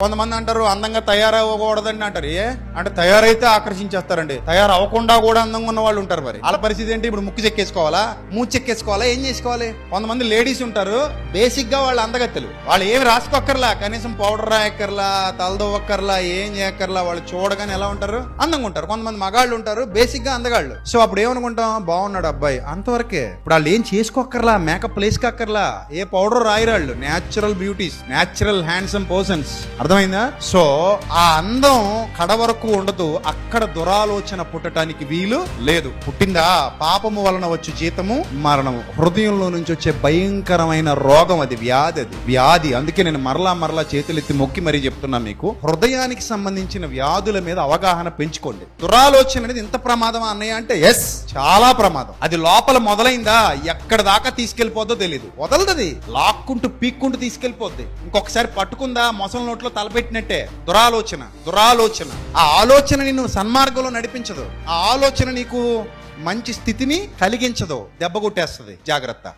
కొంతమంది అంటారు అందంగా తయారవ్వకూడదండి అంటారు. ఏ? అంటే తయారైతే ఆకర్షించేస్తారండి. తయారు అవ్వకుండా కూడా అందంగా ఉన్న వాళ్ళు ఉంటారు మరి. వాళ్ళ పరిస్థితి ఏంటి? ఇప్పుడు ముక్కు చెక్కేసుకోవాలా? మూతి చెక్కేసుకోవాలా? ఏం చేసుకోవాలి? కొంతమంది లేడీస్ ఉంటారు బేసిక్గా వాళ్ళు అందగత్తెలు. వాళ్ళు ఏమి రాసుకోక్కర్లా? కనీసం పౌడర్ రాయక్కర్లా తలదొవ్వక్కర్లా ఏం చేయక్కర్లా వాళ్ళు చూడగానే ఎలా ఉంటారు? అందంగా ఉంటారు. కొంతమంది మగాళ్ళు ఉంటారు బేసిక్గా అందగాళ్ళు. సో అప్పుడు ఏమనుకుంటాం? బాగున్నాడు అబ్బాయి. అంతవరకే. ఇప్పుడు వాళ్ళు ఏం చేసుకోక్కర్లా? మేకప్ వేసుకోక్కర్లా ఏ powder రాయరాళ్ళు? Natural beauties natural handsome persons. అర్థమైందా? సో ఆ అందం కడ వరకు ఉండదు. అక్కడ దురాలోచన పుట్టడానికి వీలు లేదు. పుట్టిందా? పాపము వలన వచ్చే జీతము మరణము. హృదయంలో నుంచి వచ్చే భయంకరమైన రోగం అది వ్యాధి అది వ్యాధి. అందుకే నేను మరలా మరలా చేతులెత్తి మొక్కి మరీ చెప్తున్నా మీకు. హృదయానికి సంబంధించిన వ్యాధుల మీద అవగాహన పెంచుకోండి. దురాలోచన అనేది ఇంత ప్రమాదం అన్నయ్య అంటే ఎస్ చాలా ప్రమాదం. అది లోపల మొదలైందా? ఎక్కడ దాకా తీసుకెళ్ళిపోద్దో తెలియదు వదలదది. లాక్కుంటూ పీక్కుంటూ తీసుకెళ్ళిపోద్ది ఇంకొకసారి పట్టుకుందా? మొసల నోట్లో తలపెట్టినట్టే. దురాలోచన దురాలోచన. ఆ ఆలోచన నిన్ను సన్మార్గంలో నడిపించదు. ఆ ఆలోచన నీకు మంచి స్థితిని కలిగించదు. దెబ్బ కొట్టేస్తుంది. జాగ్రత్త.